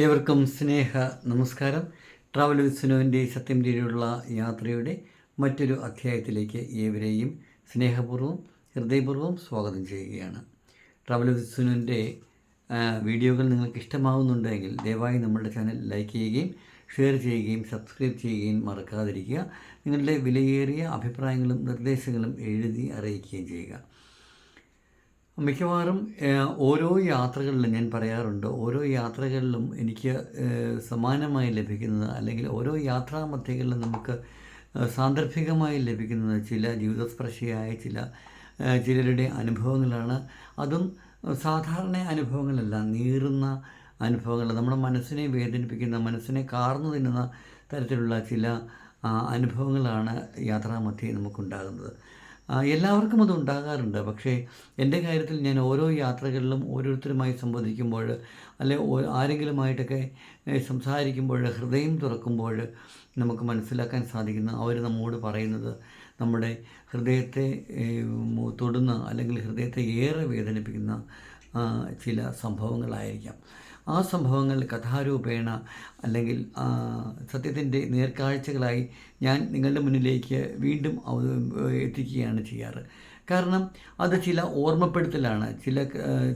ഏവർക്കും സ്നേഹ നമസ്കാരം. Travel with സുനുവിന്റെ സത്യം രീതിയിലുള്ള യാത്രയുടെ മറ്റൊരു അധ്യായത്തിലേക്ക് ഏവരെയും സ്നേഹപൂർവം ഹൃദയപൂർവം സ്വാഗതം ചെയ്യുകയാണ്. ട്രാവൽ വിത്ത് സുനുവിന്റെ വീഡിയോകൾ നിങ്ങൾക്ക് ഇഷ്ടമാവുന്നുണ്ടെങ്കിൽ ദയവായി നമ്മുടെ ചാനൽ ലൈക്ക് ചെയ്യുകയും ഷെയർ ചെയ്യുകയും സബ്സ്ക്രൈബ് ചെയ്യുകയും മറക്കാതിരിക്കുക. നിങ്ങളുടെ വിലയേറിയ അഭിപ്രായങ്ങളും നിർദ്ദേശങ്ങളും എഴുതി അറിയിക്കുകയും ചെയ്യുക. മിക്കവാറും ഓരോ യാത്രകളിലും ഞാൻ പറയാറുണ്ട് ഓരോ യാത്രകളിലും എനിക്ക് സമാനമായി ലഭിക്കുന്നത് അല്ലെങ്കിൽ ഓരോ യാത്രാ മധ്യകളിലും നമുക്ക് സാന്ദർഭികമായി ലഭിക്കുന്നത് ചില ജീവിതസ്പർശിയായ ചില ചിലരുടെ അനുഭവങ്ങളാണ്. അതും സാധാരണ അനുഭവങ്ങളല്ല നീറുന്ന അനുഭവങ്ങൾ. നമ്മുടെ മനസ്സിനെ വേദനിപ്പിക്കുന്ന മനസ്സിനെ കാർന്നു തിന്നുന്ന തരത്തിലുള്ള ചില അനുഭവങ്ങളാണ് യാത്രാമധ്യേ നമുക്കുണ്ടാകുന്നത്. എല്ലാവർക്കും അത് ഉണ്ടാകാറുണ്ട്. പക്ഷേ എന്റെ കാര്യത്തിൽ ഞാൻ ഓരോ യാത്രകളിലും ഓരോരുത്തരുമായി സംവദിക്കുമ്പോൾ അല്ലെ ആരെങ്കിലുമായിട്ടൊക്കെ സംസാരിക്കുമ്പോൾ ഹൃദയം തുറക്കുമ്പോൾ നമുക്ക് മനസ്സിലാക്കാൻ സാധിക്കുന്ന അവർ നമ്മോട് പറയുന്നത് നമ്മുടെ ഹൃദയത്തെ തൊടുന്ന അല്ലെങ്കിൽ ഹൃദയത്തെ ഏറെ വേദനിപ്പിക്കുന്ന ചില സംഭവങ്ങളായിരിക്കാം. ആ സംഭവങ്ങൾ കഥാരൂപേണ അല്ലെങ്കിൽ സത്യത്തിന്റെ നേർക്കാഴ്ചകളായി ഞാൻ നിങ്ങളുടെ മുന്നിലേക്ക് വീണ്ടും എത്തിക്കുകയാണ് ചെയ്യാറ്. കാരണം അത് ചില ഓർമ്മപ്പെടുത്തലാണ്. ചില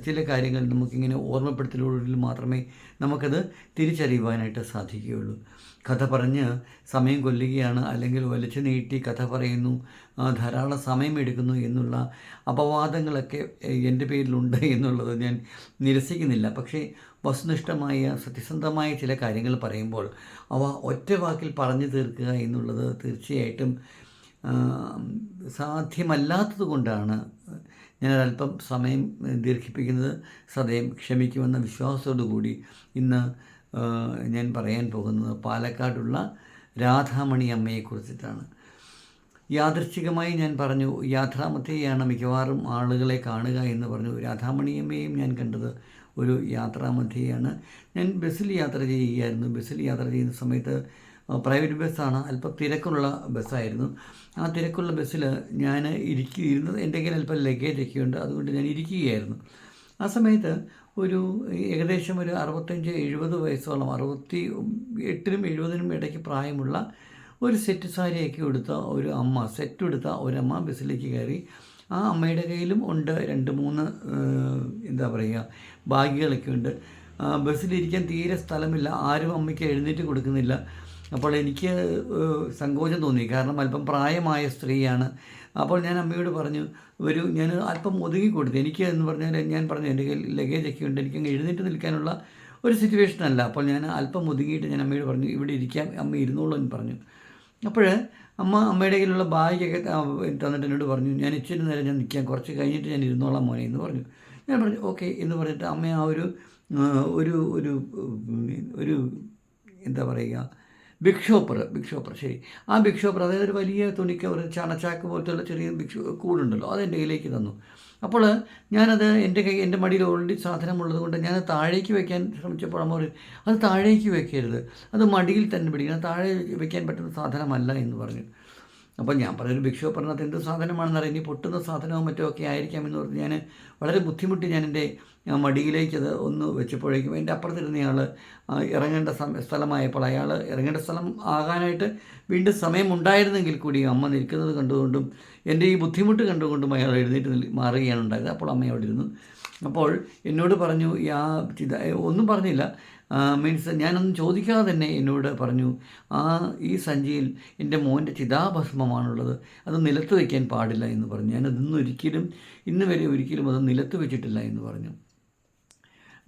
ചില കാര്യങ്ങൾ നമുക്കിങ്ങനെ ഓർമ്മപ്പെടുത്തലോടിൽ മാത്രമേ നമുക്കത് തിരിച്ചറിയുവാനായിട്ട് സാധിക്കുകയുള്ളൂ. കഥ പറഞ്ഞ് സമയം കൊല്ലുകയാണ് അല്ലെങ്കിൽ വലിച്ചു നീട്ടി കഥ പറയുന്നു ധാരാളം സമയമെടുക്കുന്നു എന്നുള്ള അപവാദങ്ങളൊക്കെ എന്റെ പേരിലുണ്ട് എന്നുള്ളത് ഞാൻ നിരസിക്കുന്നില്ല. പക്ഷേ വസ്തുനിഷ്ഠമായ സത്യസന്ധമായ ചില കാര്യങ്ങൾ പറയുമ്പോൾ അവ ഒറ്റ വാക്കിൽ പറഞ്ഞു തീർക്കുക എന്നുള്ളത് തീർച്ചയായിട്ടും സാധ്യമല്ലാത്തത് കൊണ്ടാണ് ഞാനതല്പം സമയം ദീർഘിപ്പിക്കുന്നത്. സദയം ക്ഷമിക്കുമെന്ന വിശ്വാസത്തോടുകൂടി ഇന്ന് ഞാൻ പറയാൻ പോകുന്നത് പാലക്കാടുള്ള രാധാമണി അമ്മയെക്കുറിച്ചിട്ടാണ്. യാദൃശ്ചികമായി ഞാൻ പറഞ്ഞു യാഥാമത്തെയാണ് മിക്കവാറും ആളുകളെ കാണുക എന്ന് പറഞ്ഞു രാധാമണിയമ്മയും ഞാൻ കണ്ടത് ഒരു യാത്രാമധ്യയാണ്. ഞാൻ ബസ്സിൽ യാത്ര ചെയ്യുകയായിരുന്നു. ബസ്സിൽ യാത്ര ചെയ്യുന്ന സമയത്ത് പ്രൈവറ്റ് ബസ്സാണ്. അല്പം തിരക്കുള്ള ബസ്സായിരുന്നു. ആ തിരക്കുള്ള ബസ്സിൽ ഞാൻ ഇരിക്കുക ഇരുന്നത് എന്റെ കയ്യിൽ അല്പം ലഗേജ് ഒക്കെ ഉണ്ട്. അതുകൊണ്ട് ഞാൻ ഇരിക്കുകയായിരുന്നു. ആ സമയത്ത് ഒരു ഏകദേശം ഒരു അറുപത്തഞ്ച് എഴുപത് വയസ്സോളം അറുപത്തി എട്ടിനും എഴുപതിനും ഇടയ്ക്ക് പ്രായമുള്ള ഒരു സെറ്റ് സാരിയൊക്കെ എടുത്ത ഒരു അമ്മ സെറ്റ് എടുത്ത ഒരമ്മ ബസ്സിലേക്ക് കയറി. ആ അമ്മയുടെ കയ്യിലും ഉണ്ട്. രണ്ട് മൂന്ന് എന്താ പറയുക ബാഗുകളൊക്കെ ഉണ്ട്. ബസ്സിലിരിക്കാൻ തീരെ സ്ഥലമില്ല. ആരും അമ്മയ്ക്ക് എഴുന്നേറ്റ് കൊടുക്കുന്നില്ല. അപ്പോൾ എനിക്ക് സങ്കോചം തോന്നി. കാരണം അല്പം പ്രായമായ സ്ത്രീയാണ്. അപ്പോൾ ഞാൻ അമ്മയോട് പറഞ്ഞു ഒരു ഞാൻ അല്പം ഒതുങ്ങി കൊടുത്തു. എനിക്ക് എന്ന് പറഞ്ഞാൽ ഞാൻ പറഞ്ഞു എന്റെ കയ്യിൽ ലഗേജൊക്കെ ഉണ്ട്. എനിക്ക് അങ്ങ് എഴുന്നേറ്റ് നിൽക്കാനുള്ള ഒരു സിറ്റുവേഷൻ അല്ല. അപ്പോൾ ഞാൻ അല്പം ഒതുങ്ങിയിട്ട് ഞാൻ അമ്മയോട് പറഞ്ഞു ഇവിടെ ഇരിക്കാം അമ്മ ഇരുന്നോളൂ എന്ന് പറഞ്ഞു. അപ്പോൾ അമ്മ അമ്മയുടെ കയ്യിലുള്ള ബാഗൊക്കെ തന്നിട്ട് എന്നോട് പറഞ്ഞു ഞാൻ ഇച്ചിരി നേരം ഞാൻ നിൽക്കാം കുറച്ച് കഴിഞ്ഞിട്ട് ഞാൻ ഇരുന്നോളാം മോനെ എന്ന് പറഞ്ഞു. ഞാൻ പറഞ്ഞു ഓക്കെ എന്ന് പറഞ്ഞിട്ട് അമ്മ ആ ഒരു ഒരു ഒരു ഒരു എന്താ പറയുക ബിഗ് ഷോപ്പർ ശരി. ആ ബിഗ് ഷോപ്പർ അതായത് ഒരു വലിയ തുണിക്ക് ഒരു ചണച്ചാക്ക് പോലത്തെ ചെറിയ ബിഗ് കൂടുണ്ടല്ലോ അത് കയ്യിലേക്ക് തന്നു. അപ്പോൾ ഞാനത് എന്റെ കൈ എന്റെ മടിയിൽ ഓൾറെഡി സാധനമുള്ളത് കൊണ്ട് ഞാൻ താഴേക്ക് വെക്കാൻ ശ്രമിച്ചപ്പോൾ അമ്മ പറയും അത് താഴേക്ക് വെക്കരുത്. അത് മടിയിൽ തന്നെ പിടിക്കണം. താഴെ വെക്കാൻ പറ്റുന്ന സാധനമല്ല എന്ന് പറഞ്ഞു. അപ്പോൾ ഞാൻ പറഞ്ഞൊരു ബിഗ് പറഞ്ഞത് എന്ത് സാധനമാണെന്ന് അറിയാം. ഇനി പൊട്ടുന്ന സാധനവും മറ്റോ ഒക്കെ ആയിരിക്കാം എന്ന് പറഞ്ഞ് ഞാൻ വളരെ ബുദ്ധിമുട്ടി ഞാൻ എന്റെ മടിയിലേക്ക് ഒന്ന് വെച്ചപ്പോഴേക്കും എന്റെ അപ്പുറത്തിരുന്ന ആൾ ഇറങ്ങേണ്ട സ്ഥലമായപ്പോൾ അയാൾ ഇറങ്ങേണ്ട സ്ഥലം ആകാനായിട്ട് വീണ്ടും സമയമുണ്ടായിരുന്നെങ്കിൽ കൂടി അമ്മ നിൽക്കുന്നത് കണ്ടുകൊണ്ടും എന്റെ ഈ ബുദ്ധിമുട്ട് കണ്ടുകൊണ്ടും അയാൾ എഴുന്നേറ്റ് മാറുകയാണ് ഉണ്ടായത്. അപ്പോൾ അമ്മ അവിടെ ഇരുന്നു. അപ്പോൾ എന്നോട് പറഞ്ഞു ചിത ഒന്നും പറഞ്ഞില്ല. മീൻസ് ഞാനൊന്നും ചോദിക്കാതെ തന്നെ എന്നോട് പറഞ്ഞു ആ ഈ സഞ്ചിയിൽ എന്റെ മോന്റെ ചിതാഭസ്മമാണുള്ളത് അത് നിലത്ത് വയ്ക്കാൻ പാടില്ല എന്ന് പറഞ്ഞു. ഞാനതൊന്നും ഒരിക്കലും ഇന്ന് വരെ ഒരിക്കലും അത് നിലത്ത് വെച്ചിട്ടില്ല എന്ന് പറഞ്ഞു.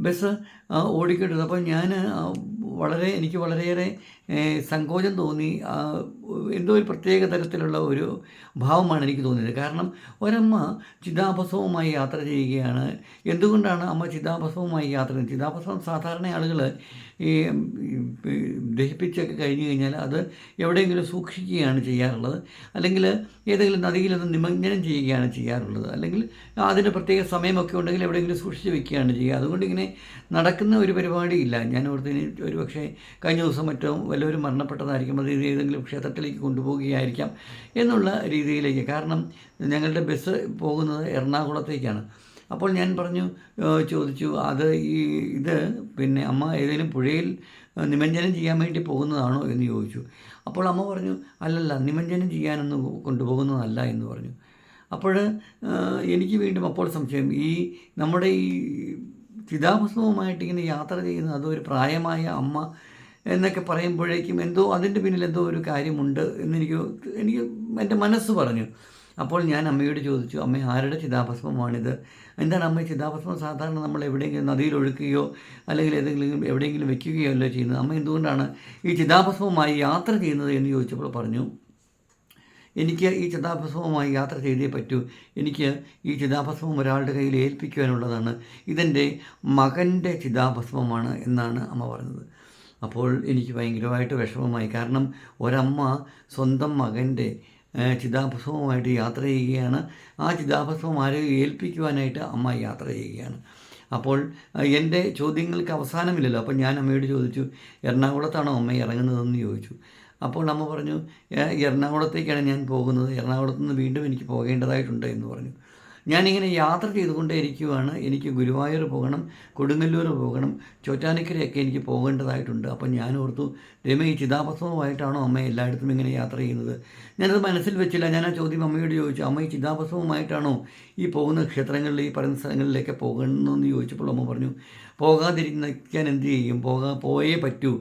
ബസ് ഓടിക്കേണ്ടത് അപ്പോൾ ഞാൻ വളരെ എനിക്ക് വളരെയേറെ സങ്കോചം തോന്നി. എന്തോ ഒരു പ്രത്യേക തരത്തിലുള്ള ഒരു ഭാവമാണ് എനിക്ക് തോന്നിയത്. കാരണം ഒരമ്മ ചിതാഭസവുമായി യാത്ര ചെയ്യുകയാണ്. എന്തുകൊണ്ടാണ് അമ്മ ചിതാഭസവുമായി യാത്ര ചെയ്യുന്നത്? ചിതാഭസം സാധാരണ ആളുകൾ ഈ ദഹിപ്പിച്ചൊക്കെ കഴിഞ്ഞ് കഴിഞ്ഞാൽ അത് എവിടെയെങ്കിലും സൂക്ഷിക്കുകയാണ് ചെയ്യാറുള്ളത്. അല്ലെങ്കിൽ ഏതെങ്കിലും നദിയിലൊന്ന് നിമജ്ജനം ചെയ്യുകയാണ് ചെയ്യാറുള്ളത്. അല്ലെങ്കിൽ അതിന് പ്രത്യേക സമയമൊക്കെ ഉണ്ടെങ്കിൽ എവിടെയെങ്കിലും സൂക്ഷിച്ച് വെക്കുകയാണ് ചെയ്യുക. അതുകൊണ്ട് ഇങ്ങനെ നടക്കുന്ന ഒരു പരിപാടിയില്ല. ഞാൻ ഓർത്തിന് ഒരു പക്ഷേ കഴിഞ്ഞ ദിവസം മറ്റോ വല്ലവരും മരണപ്പെട്ടതായിരിക്കും. അത് ഏതെങ്കിലും ക്ഷേത്രത്തിലേക്ക് കൊണ്ടുപോവുകയായിരിക്കാം എന്നുള്ള രീതിയിലേക്ക്. കാരണം ഞങ്ങളുടെ ബസ് പോകുന്നത് എറണാകുളത്തേക്കാണ്. അപ്പോൾ ഞാൻ പറഞ്ഞു ചോദിച്ചു അത് ഈ ഇത് പിന്നെ അമ്മ ഏതെങ്കിലും പുഴയിൽ നിമഞ്ജനം ചെയ്യാൻ വേണ്ടി പോകുന്നതാണോ എന്ന് ചോദിച്ചു. അപ്പോൾ അമ്മ പറഞ്ഞു അല്ലല്ല നിമഞ്ജനം ചെയ്യാനൊന്നും കൊണ്ടുപോകുന്നതല്ല എന്ന് പറഞ്ഞു. അപ്പോൾ എനിക്ക് വീണ്ടും അപ്പോൾ സംശയം ഈ നമ്മുടെ ഈ ചിതാഭസ്മവുമായിട്ട് ഇങ്ങനെ യാത്ര ചെയ്യുന്ന അതൊരു പ്രായമായ അമ്മ എന്നൊക്കെ പറയുമ്പോഴേക്കും എന്തോ അതിന്റെ പിന്നിൽ എന്തോ ഒരു കാര്യമുണ്ട് എന്നെനിക്ക് എനിക്ക് എന്റെ മനസ്സ് പറഞ്ഞു. അപ്പോൾ ഞാൻ അമ്മയോട് ചോദിച്ചു അമ്മ ആരുടെ ചിതാഭസ്മമാണിത്? എന്താണ് അമ്മ ചിതാഭസ്മം സാധാരണ നമ്മൾ എവിടെയെങ്കിലും നദിയിൽ ഒഴുക്കുകയോ അല്ലെങ്കിൽ ഏതെങ്കിലും എവിടെയെങ്കിലും വെക്കുകയോ അല്ലോ ചെയ്യുന്നത്? അമ്മ എന്തുകൊണ്ടാണ് ഈ ചിതാഭസ്മവുമായി യാത്ര ചെയ്യുന്നത് എന്ന് ചോദിച്ചപ്പോൾ പറഞ്ഞു എനിക്ക് ഈ ചിതാഭസ്മവുമായി യാത്ര ചെയ്തേ പറ്റൂ. എനിക്ക് ഈ ചിതാഭസ്മം ഒരാളുടെ കയ്യിൽ ഏൽപ്പിക്കുവാനുള്ളതാണ്. ഇതെന്റെ മകന്റെ ചിതാഭസ്മമാണ് എന്നാണ് അമ്മ പറഞ്ഞത്. അപ്പോൾ എനിക്ക് ഭയങ്കരമായിട്ട് വിഷമമായി. കാരണം ഒരമ്മ സ്വന്തം മകന്റെ ചിതാഭസ്മവുമായിട്ട് യാത്ര ചെയ്യുകയാണ്. ആ ചിതാഭസ്മം ആരെയും ഏൽപ്പിക്കുവാനായിട്ട് അമ്മ യാത്ര ചെയ്യുകയാണ്. അപ്പോൾ എന്റെ ചോദ്യങ്ങൾക്ക് അവസാനമില്ലല്ലോ. അപ്പോൾ ഞാൻ അമ്മയോട് ചോദിച്ചു എറണാകുളത്താണോ അമ്മ ഇറങ്ങുന്നതെന്ന് ചോദിച്ചു. അപ്പോൾ അമ്മ പറഞ്ഞു എറണാകുളത്തേക്കാണ് ഞാൻ പോകുന്നത്. എറണാകുളത്ത് നിന്ന് വീണ്ടും എനിക്ക് പോകേണ്ടതായിട്ടുണ്ട് എന്ന് പറഞ്ഞു. ഞാനിങ്ങനെ യാത്ര ചെയ്തുകൊണ്ടേ ഇരിക്കുവാണ് എനിക്ക് ഗുരുവായൂർ പോകണം കൊടുങ്ങല്ലൂർ പോകണം ചോറ്റാനിക്കരയൊക്കെ എനിക്ക് പോകേണ്ടതായിട്ടുണ്ട്. അപ്പം ഞാൻ ഓർത്തു രമ ഈ ചിതാഭസ്മവുമായിട്ടാണോ അമ്മ എല്ലായിടത്തും ഇങ്ങനെ യാത്ര ചെയ്യുന്നത്? ഞാനത് മനസ്സിൽ വെച്ചില്ല. ഞാൻ ആ ചോദ്യം അമ്മയോട് ചോദിച്ചു അമ്മ ഈ ചിതാഭസ്മവുമായിട്ടാണോ ഈ പോകുന്ന ക്ഷേത്രങ്ങളിൽ ഈ പറയുന്ന സ്ഥലങ്ങളിലേക്ക് പോകണമെന്ന് ചോദിച്ചപ്പോൾ അമ്മ പറഞ്ഞു പോകാതിരിക്കാൻ എന്ത് ചെയ്യും? പോകാ പോയേ പറ്റൂ.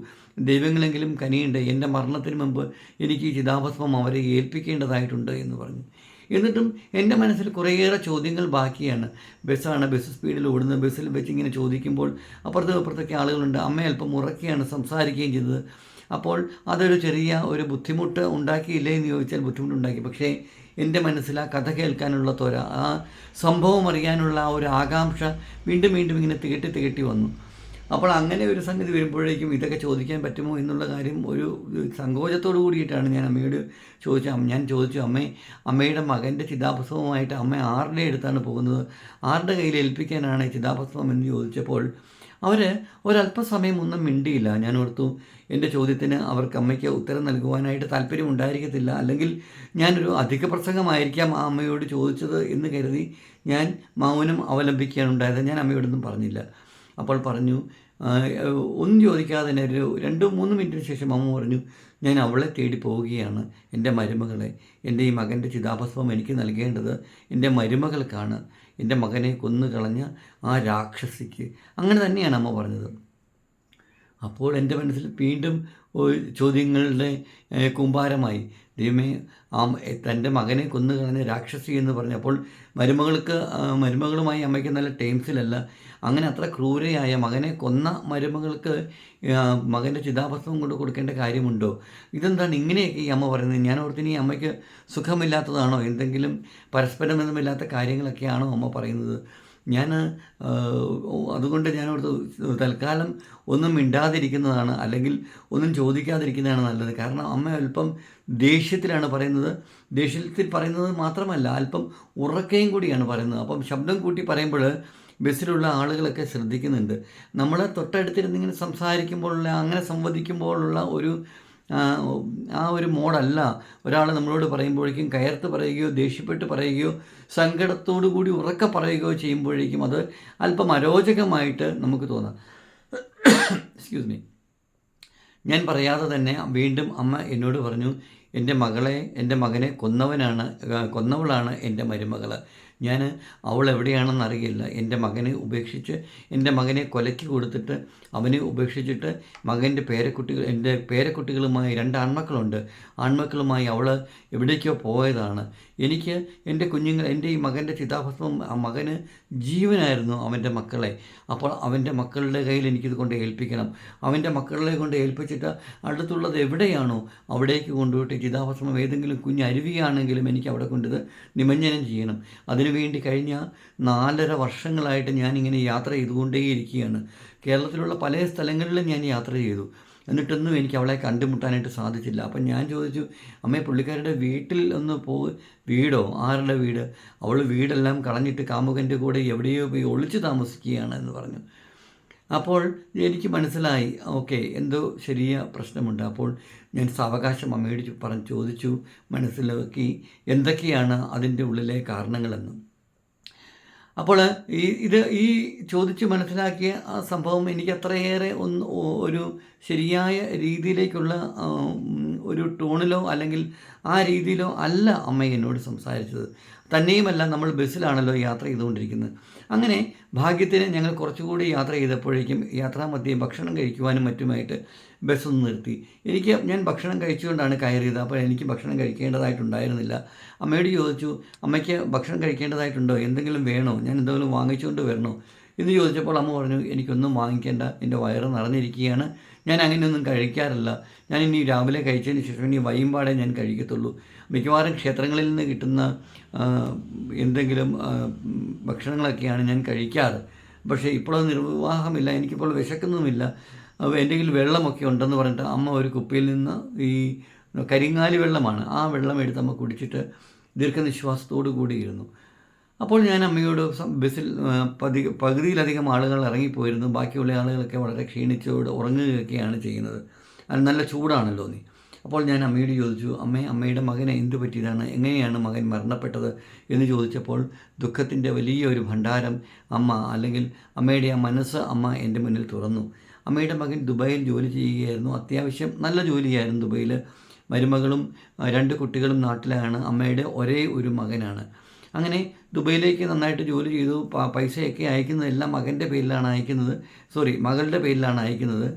ദൈവങ്ങളെങ്കിലും കനിയുണ്ട്? എന്റെ മരണത്തിന് മുമ്പ് എനിക്ക് ഈ ചിതാഭസ്മം അവരെ ഏൽപ്പിക്കേണ്ടതായിട്ടുണ്ട് എന്ന് പറഞ്ഞു. എന്നിട്ടും എന്റെ മനസ്സിൽ കുറേയേറെ ചോദ്യങ്ങൾ ബാക്കിയാണ്. ബസ്സാണ് ബസ് സ്പീഡിൽ ഓടുന്നത്. ബസ്സിൽ വെച്ച് ഇങ്ങനെ ചോദിക്കുമ്പോൾ അപ്പുറത്തും അപ്പുറത്തൊക്കെ ആളുകളുണ്ട്. അമ്മ അല്പം ഉറക്കെയാണ് സംസാരിക്കുകയും ചെയ്തത്. അപ്പോൾ അതൊരു ചെറിയ ഒരു ബുദ്ധിമുട്ട് ഉണ്ടാക്കിയില്ലേ എന്ന് ചോദിച്ചാൽ ബുദ്ധിമുട്ടുണ്ടാക്കി. പക്ഷേ എന്റെ മനസ്സിൽ ആ കഥ കേൾക്കാനുള്ള തോര ആ സംഭവം അറിയാനുള്ള ആ ഒരു ആകാംക്ഷ വീണ്ടും വീണ്ടും ഇങ്ങനെ തികട്ടി തികട്ടി വന്നു. അപ്പോൾ അങ്ങനെ ഒരു സംഗതി വരുമ്പോഴേക്കും ഇതൊക്കെ ചോദിക്കാൻ പറ്റുമോ എന്നുള്ള കാര്യം ഒരു സങ്കോചത്തോടു കൂടിയിട്ടാണ് ഞാൻ അമ്മയോട് ചോദിച്ചത്. ഞാൻ ചോദിച്ചു അമ്മേ അമ്മയുടെ മകന്റെ ചിതാഭസ്വമായിട്ട് അമ്മ ആരുടെ അടുത്താണ് പോകുന്നത്? ആരുടെ കയ്യിൽ ഏൽപ്പിക്കാനാണ് ചിതാഭസ്വം എന്ന് ചോദിച്ചപ്പോൾ അവർ ഒരല്പസമയം ഒന്നും മിണ്ടിയില്ല. ഞാൻ ഓർത്തു എന്റെ ചോദ്യത്തിന് അവർക്ക് അമ്മയ്ക്ക് ഉത്തരം നൽകുവാനായിട്ട് താല്പര്യം ഉണ്ടായിരിക്കത്തില്ല. അല്ലെങ്കിൽ ഞാനൊരു അധിക പ്രസംഗമായിരിക്കാം ആ അമ്മയോട് ചോദിച്ചത് എന്ന് കരുതി ഞാൻ മൗനം അവലംബിക്കുകയാണ് ഉണ്ടായത്. ഞാൻ അമ്മയോടൊന്നും പറഞ്ഞില്ല. അപ്പോൾ പറഞ്ഞു ഒന്നും ചോദിക്കാതെ തന്നെ ഒരു രണ്ട് മൂന്ന് മിനിറ്റിന് ശേഷം അമ്മ പറഞ്ഞു ഞാൻ അവളെ തേടി പോവുകയാണ്. എന്റെ മരുമകളെ എന്റെ ഈ മകന്റെ ചിതാഭസ്മം എനിക്ക് നൽകേണ്ടത് എന്റെ മരുമകൾക്കാണ്. എന്റെ മകനെ കൊന്നു കളഞ്ഞ ആ രാക്ഷസിക്ക്. അങ്ങനെ തന്നെയാണ് അമ്മ പറഞ്ഞത്. അപ്പോൾ എന്റെ മനസ്സിൽ വീണ്ടും ചോദ്യങ്ങളുടെ കുമ്പാരമായി കൂമ്പാരമായി. ദൈവമേ ആ തന്റെ മകനെ കൊന്നു കളഞ്ഞ രാക്ഷസി എന്ന് പറഞ്ഞപ്പോൾ മരുമകൾക്ക് മരുമകളുമായി അമ്മയ്ക്ക് നല്ല ടേംസിലല്ല. അങ്ങനെ അത്ര ക്രൂരയായ മകനെ കൊന്ന മരുമകൾക്ക് മകന്റെ ചിതാഭസ്മം കൊണ്ട് കൊടുക്കേണ്ട കാര്യമുണ്ടോ? ഇതെന്താണ് ഇങ്ങനെയൊക്കെ ഈ അമ്മ പറയുന്നത്? ഞാൻ ഓർത്തിന് ഈ അമ്മയ്ക്ക് സുഖമില്ലാത്തതാണോ? എന്തെങ്കിലും പരസ്പരം ബന്ധമില്ലാത്ത കാര്യങ്ങളൊക്കെയാണോ അമ്മ പറയുന്നത്? ഞാൻ അതുകൊണ്ട് ഞാൻ ഓർത്ത് തൽക്കാലം ഒന്നും മിണ്ടാതിരിക്കുന്നതാണ് അല്ലെങ്കിൽ ഒന്നും ചോദിക്കാതിരിക്കുന്നതാണ് നല്ലത്. കാരണം അമ്മ അല്പം ദേഷ്യത്തിലാണ് പറയുന്നത്. ദേഷ്യത്തിൽ പറയുന്നത് മാത്രമല്ല അല്പം ഉറക്കയും കൂടിയാണ് പറയുന്നത്. അപ്പം ശബ്ദം കൂട്ടി പറയുമ്പോൾ ബസ്സിലുള്ള ആളുകളൊക്കെ ശ്രദ്ധിക്കുന്നുണ്ട്. നമ്മൾ തൊട്ടടുത്തിരുന്ന് ഇങ്ങനെ സംസാരിക്കുമ്പോഴുള്ള അങ്ങനെ സംവദിക്കുമ്പോഴുള്ള ഒരു ആ ഒരു മോഡല്ല. ഒരാൾ നമ്മളോട് പറയുമ്പോഴേക്കും കയർത്ത് പറയുകയോ ദേഷ്യപ്പെട്ട് പറയുകയോ സങ്കടത്തോടു കൂടി ഉറക്കെ പറയുകയോ ചെയ്യുമ്പോഴേക്കും അത് അല്പം അരോചകമായിട്ട് നമുക്ക് തോന്നാം. എക്സ്ക്യൂസ് മീ ഞാൻ പറയാതെ തന്നെ വീണ്ടും അമ്മ എന്നോട് പറഞ്ഞു എന്റെ മകളെ എന്റെ മകനെ കൊന്നവനാണ് കൊന്നവളാണ് എന്റെ മരുമകൾ ഞാൻ അവൾ എവിടെയാണെന്ന് അറിയില്ല. എന്റെ മകനെ ഉപേക്ഷിച്ച് എന്റെ മകനെ കൊലയ്ക്ക് കൊടുത്തിട്ട് അവനെ ഉപേക്ഷിച്ചിട്ട് മകന്റെ പേരക്കുട്ടികൾ എന്റെ പേരക്കുട്ടികളുമായി രണ്ട് ആൺമക്കളുണ്ട്. ആൺമക്കളുമായി അവൾ എവിടേക്കോ പോയതാണ്. എനിക്ക് എന്റെ കുഞ്ഞുങ്ങൾ എന്റെ ഈ മകന്റെ ചിതാഭസ്മം ആ മകന് ജീവനായിരുന്നു അവന്റെ മക്കളെ. അപ്പോൾ അവന്റെ മക്കളുടെ കയ്യിൽ എനിക്കിത് കൊണ്ട് ഏൽപ്പിക്കണം. അവന്റെ മക്കളെ കൊണ്ട് ഏൽപ്പിച്ചിട്ട് അടുത്തുള്ളത് എവിടെയാണോ അവിടേക്ക് കൊണ്ടുപോയിട്ട് ചിതാഭസ്മം ഏതെങ്കിലും കുഞ്ഞ് അരുവിയാണെങ്കിലും എനിക്ക് അവിടെ കൊണ്ടിത് നിമഞ്ജനം ചെയ്യണം. അതിനുവേണ്ടി കഴിഞ്ഞ നാലര വർഷങ്ങളായിട്ട് ഞാനിങ്ങനെ യാത്ര ചെയ്തുകൊണ്ടേയിരിക്കുകയാണ്. കേരളത്തിലുള്ള പല സ്ഥലങ്ങളിലും ഞാൻ യാത്ര ചെയ്തു. എന്നിട്ടൊന്നും എനിക്ക് അവളെ കണ്ടുമുട്ടാനായിട്ട് സാധിച്ചില്ല. അപ്പം ഞാൻ ചോദിച്ചു അമ്മേ പുള്ളിക്കാരുടെ വീട്ടിൽ ഒന്ന് പോ വീടോ? ആരുടെ വീട്? അവൾ വീടെല്ലാം കളഞ്ഞിട്ട് കാമുകന്റെ കൂടെ എവിടെയോ പോയി ഒളിച്ചു താമസിക്കുകയാണ് എന്ന് പറഞ്ഞു. അപ്പോൾ എനിക്ക് മനസ്സിലായി ഓക്കെ എന്തോ ശരിയ പ്രശ്നമുണ്ട്. അപ്പോൾ ഞാൻ സാവകാശം അമ്മയോട് പറഞ്ഞു ചോദിച്ചു മനസ്സിലാക്കി എന്തൊക്കെയാണ് അതിന്റെ ഉള്ളിലെ കാരണങ്ങളെന്ന്? അപ്പോൾ ഈ ഇത് ഈ ചോദിച്ച് മനസ്സിലാക്കിയ ആ സംഭവം എനിക്ക് അത്രയേറെ ഒന്ന് ഒരു ശരിയായ രീതിയിലേക്കുള്ള ഒരു ടോണിലോ അല്ലെങ്കിൽ ആ രീതിയിലോ അല്ല അമ്മ എന്നോട് സംസാരിച്ചത്. തന്നെയുമല്ല നമ്മൾ ബസ്സിലാണല്ലോ യാത്ര ചെയ്തുകൊണ്ടിരിക്കുന്നത്. അങ്ങനെ ഭാഗ്യത്തിന് ഞങ്ങൾ കുറച്ചുകൂടി യാത്ര ചെയ്തപ്പോഴേക്കും യാത്രാമധ്യേ ഭക്ഷണം കഴിക്കുവാനും മറ്റുമായിട്ട് ബസ് ഒന്ന് നിർത്തി. എനിക്ക് ഞാൻ ഭക്ഷണം കഴിച്ചുകൊണ്ടാണ് കയറിയത്. അപ്പോൾ എനിക്ക് ഭക്ഷണം കഴിക്കേണ്ടതായിട്ടുണ്ടായിരുന്നില്ല. അമ്മയോട് ചോദിച്ചു അമ്മയ്ക്ക് ഭക്ഷണം കഴിക്കേണ്ടതായിട്ടുണ്ടോ? എന്തെങ്കിലും വേണോ? ഞാൻ എന്തെങ്കിലും വാങ്ങിച്ചുകൊണ്ട് വരണോ? എന്ന് ചോദിച്ചപ്പോൾ അമ്മ പറഞ്ഞു എനിക്കൊന്നും വാങ്ങിക്കേണ്ട. എന്റെ വയറ് നിറഞ്ഞിരിക്കുകയാണ്. ഞാൻ അങ്ങനെയൊന്നും കഴിക്കാറില്ല. ഞാൻ ഇനി രാവിലെ കഴിച്ചതിന് ശേഷം ഇനി വൈകുമ്പാടെ ഞാൻ കഴിക്കത്തുള്ളൂ. മിക്കവാറും ക്ഷേത്രങ്ങളിൽ നിന്ന് കിട്ടുന്ന എന്തെങ്കിലും ഭക്ഷണങ്ങളൊക്കെയാണ് ഞാൻ കഴിക്കാറ്. പക്ഷേ ഇപ്പോഴത് നിർവാഹമില്ല. എനിക്കിപ്പോൾ വിശക്കുന്നുമില്ല. അപ്പോൾ എന്തെങ്കിലും വെള്ളമൊക്കെ ഉണ്ടെന്ന് പറഞ്ഞിട്ട് അമ്മ ഒരു കുപ്പിയിൽ നിന്ന് ഈ കരിങ്ങാലി വെള്ളമാണ്. ആ വെള്ളം എടുത്ത് അമ്മ കുടിച്ചിട്ട് ദീർഘനിശ്വാസത്തോടു കൂടിയിരുന്നു അപ്പോൾ ഞാൻ അമ്മയോട് ബസ്സിൽ പതി പകുതിയിലധികം ആളുകൾ ഇറങ്ങിപ്പോയിരുന്നു. ബാക്കിയുള്ള ആളുകളൊക്കെ വളരെ ക്ഷീണിച്ചോട് ഉറങ്ങുകയൊക്കെയാണ് ചെയ്യുന്നത്. അത് നല്ല ചൂടാണല്ലോ നീ. അപ്പോൾ ഞാൻ അമ്മയോട് ചോദിച്ചു അമ്മേ അമ്മയുടെ മകനെ എന്ത് പറ്റിയതാണ്? എങ്ങനെയാണ് മകൻ മരണപ്പെട്ടത്? എന്ന് ചോദിച്ചപ്പോൾ ദുഃഖത്തിന്റെ വലിയൊരു ഭണ്ഡാരം അമ്മ അല്ലെങ്കിൽ അമ്മയുടെ ആ മനസ്സ് അമ്മ എന്റെ മുന്നിൽ തുറന്നു. അമ്മയുടെ മകൻ ദുബായിൽ ജോലി ചെയ്യുകയായിരുന്നു. അത്യാവശ്യം നല്ല ജോലിയായിരുന്നു ദുബായിൽ. മരുമകളും രണ്ട് കുട്ടികളും നാട്ടിലാണ്. അമ്മയുടെ ഒരേ ഒരു മകനാണ്. അങ്ങനെ ദുബൈയിലേക്ക് നന്നായിട്ട് ജോലി ചെയ്തു പൈസയൊക്കെ അയക്കുന്നതെല്ലാം മകന്റെ പേരിലാണ് അയക്കുന്നത്. സോറി മകളുടെ പേരിലാണ് അയക്കുന്നത്.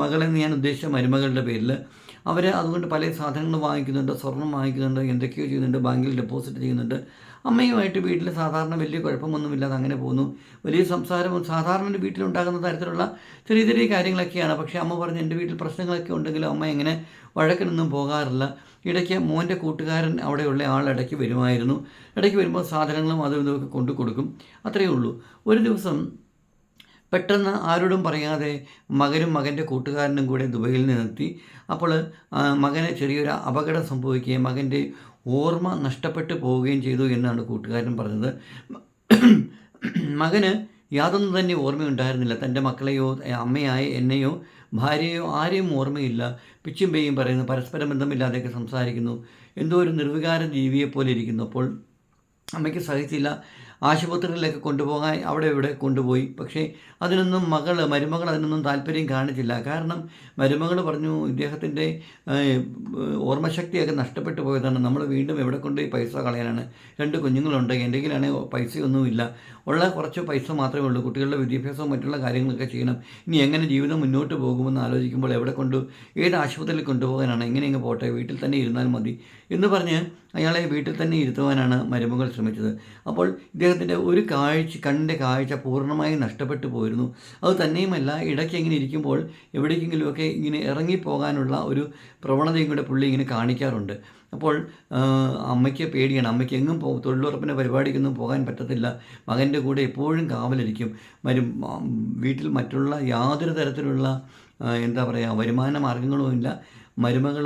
മകളെന്ന് ഞാൻ ഉദ്ദേശിച്ച മരുമകളുടെ പേരിൽ. അവർ അതുകൊണ്ട് പല സാധനങ്ങൾ വാങ്ങിക്കുന്നുണ്ട് സ്വർണം വാങ്ങിക്കുന്നുണ്ട് എന്തൊക്കെയോ ചെയ്യുന്നുണ്ട് ബാങ്കിൽ ഡെപ്പോസിറ്റ് ചെയ്യുന്നുണ്ട്. അമ്മയുമായിട്ട് വീട്ടിൽ സാധാരണ വലിയ കുഴപ്പമൊന്നുമില്ലാതെ അങ്ങനെ പോകുന്നു. വലിയ സംസാരം സാധാരണ വീട്ടിലുണ്ടാകുന്ന തരത്തിലുള്ള ചെറിയ ചെറിയ കാര്യങ്ങളൊക്കെയാണ്. പക്ഷേ അമ്മ പറഞ്ഞ് എന്റെ വീട്ടിൽ പ്രശ്നങ്ങളൊക്കെ ഉണ്ടെങ്കിലും അമ്മ എങ്ങനെ വഴക്കിനൊന്നും പോകാറില്ല. ഇടയ്ക്ക് മോന്റെ കൂട്ടുകാരൻ അവിടെയുള്ള ആൾ ഇടയ്ക്ക് വരുമായിരുന്നു. ഇടയ്ക്ക് വരുമ്പോൾ സാധനങ്ങളും അതും ഇതുമൊക്കെ കൊണ്ടു കൊടുക്കും. അത്രയേ ഉള്ളൂ. ഒരു ദിവസം പെട്ടെന്ന് ആരോടും പറയാതെ മകനും മകന്റെ കൂട്ടുകാരനും കൂടെ ദുബൈയിൽ നിന്നെത്തി അപ്പോൾ മകന് ചെറിയൊരു അപകടം സംഭവിക്കുകയും മകന്റെ ഓർമ്മ നഷ്ടപ്പെട്ടു പോവുകയും ചെയ്തു എന്നാണ് കൂട്ടുകാരൻ പറഞ്ഞത്. മകന് യാതൊന്നും തന്നെ ഓർമ്മയുണ്ടായിരുന്നില്ല. തന്റെ മക്കളെയോ അമ്മയായ എന്നെയോ ഭാര്യയോ ആരെയും ഓർമ്മയില്ല. പിച്ചും പേയും പറയുന്നു പരസ്പര ബന്ധമില്ലാതെയൊക്കെ സംസാരിക്കുന്നു. എന്തോ ഒരു നിർവികാര ജീവിയെപ്പോലെ ഇരിക്കുന്നു. അപ്പോൾ അമ്മയ്ക്ക് സഹിച്ചില്ല ആശുപത്രികളിലേക്ക് കൊണ്ടുപോകാൻ അവിടെ ഇവിടെ കൊണ്ടുപോയി. പക്ഷേ അതിനൊന്നും മകൾ മരുമകൾ അതിനൊന്നും താല്പര്യം കാണിച്ചില്ല. കാരണം മരുമകൾ പറഞ്ഞു ഇദ്ദേഹത്തിന്റെ ഓർമ്മശക്തിയൊക്കെ നഷ്ടപ്പെട്ടു പോയതാണ്. നമ്മൾ വീണ്ടും എവിടെ കൊണ്ടുപോയി പൈസ കളയാനാണ്? രണ്ട് കുഞ്ഞുങ്ങളുണ്ട്. എന്റെ കയ്യിലാണെങ്കിൽ പൈസയൊന്നുമില്ല. ഉള്ള കുറച്ച് പൈസ മാത്രമേ ഉള്ളൂ. കുട്ടികളുടെ വിദ്യാഭ്യാസവും മറ്റുള്ള കാര്യങ്ങളൊക്കെ ചെയ്യണം. ഇനി എങ്ങനെ ജീവിതം മുന്നോട്ട് പോകുമെന്ന് ആലോചിക്കുമ്പോൾ എവിടെ കൊണ്ട് ഏത് ആശുപത്രിയിൽ കൊണ്ടുപോകാനാണ്? എങ്ങനെ ഇങ്ങ് പോട്ടെ? വീട്ടിൽ തന്നെ ഇരുന്നാൽ മതി എന്ന് പറഞ്ഞ് അയാളെ വീട്ടിൽ തന്നെ ഇരുത്തുവാനാണ് മരുമകൾ ശ്രമിച്ചത്. അപ്പോൾ ഇദ്ദേഹത്തിന്റെ ഒരു കാഴ്ച കണ്ണിന്റെ കാഴ്ച പൂർണമായും നഷ്ടപ്പെട്ടു പോയിരുന്നു അത് തന്നെയുമല്ല ഇടയ്ക്ക് ഇങ്ങനെ ഇരിക്കുമ്പോൾ എവിടേക്കെങ്കിലുമൊക്കെ ഇങ്ങനെ ഇറങ്ങിപ്പോകാനുള്ള ഒരു പ്രവണതയും കൂടെ പുള്ളി ഇങ്ങനെ കാണിക്കാറുണ്ട്. അപ്പോൾ അമ്മയ്ക്ക് പേടിയാണ്. അമ്മയ്ക്ക് എങ്ങും പോ തൊഴിലുറപ്പിന്റെ പരിപാടിക്കൊന്നും പോകാൻ പറ്റത്തില്ല. മകന്റെ കൂടെ എപ്പോഴും കാവലിരിക്കും. വരും വീട്ടിൽ മറ്റുള്ള യാതൊരു തരത്തിലുള്ള എന്താ പറയുക വരുമാന മാർഗങ്ങളുമില്ല മരുമകൾ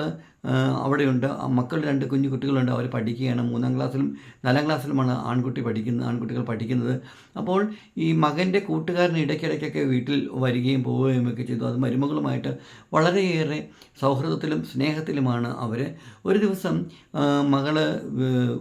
അവിടെയുണ്ട്. മക്കൾ രണ്ട് കുഞ്ഞു കുട്ടികളുണ്ട്. അവർ പഠിക്കുകയാണ്. മൂന്നാം ക്ലാസ്സിലും നാലാം ക്ലാസ്സിലുമാണ് ആൺകുട്ടി പഠിക്കുന്നത് ആൺകുട്ടികൾ പഠിക്കുന്നത്. അപ്പോൾ ഈ മകന്റെ കൂട്ടുകാരൻ ഇടയ്ക്കിടയ്ക്കൊക്കെ വീട്ടിൽ വരികയും പോവുകയും ഒക്കെ ചെയ്തു. അത് മരുമകളുമായിട്ട് വളരെയേറെ സൗഹൃദത്തിലും സ്നേഹത്തിലുമാണ് അവർ ഒരു ദിവസം മകൾ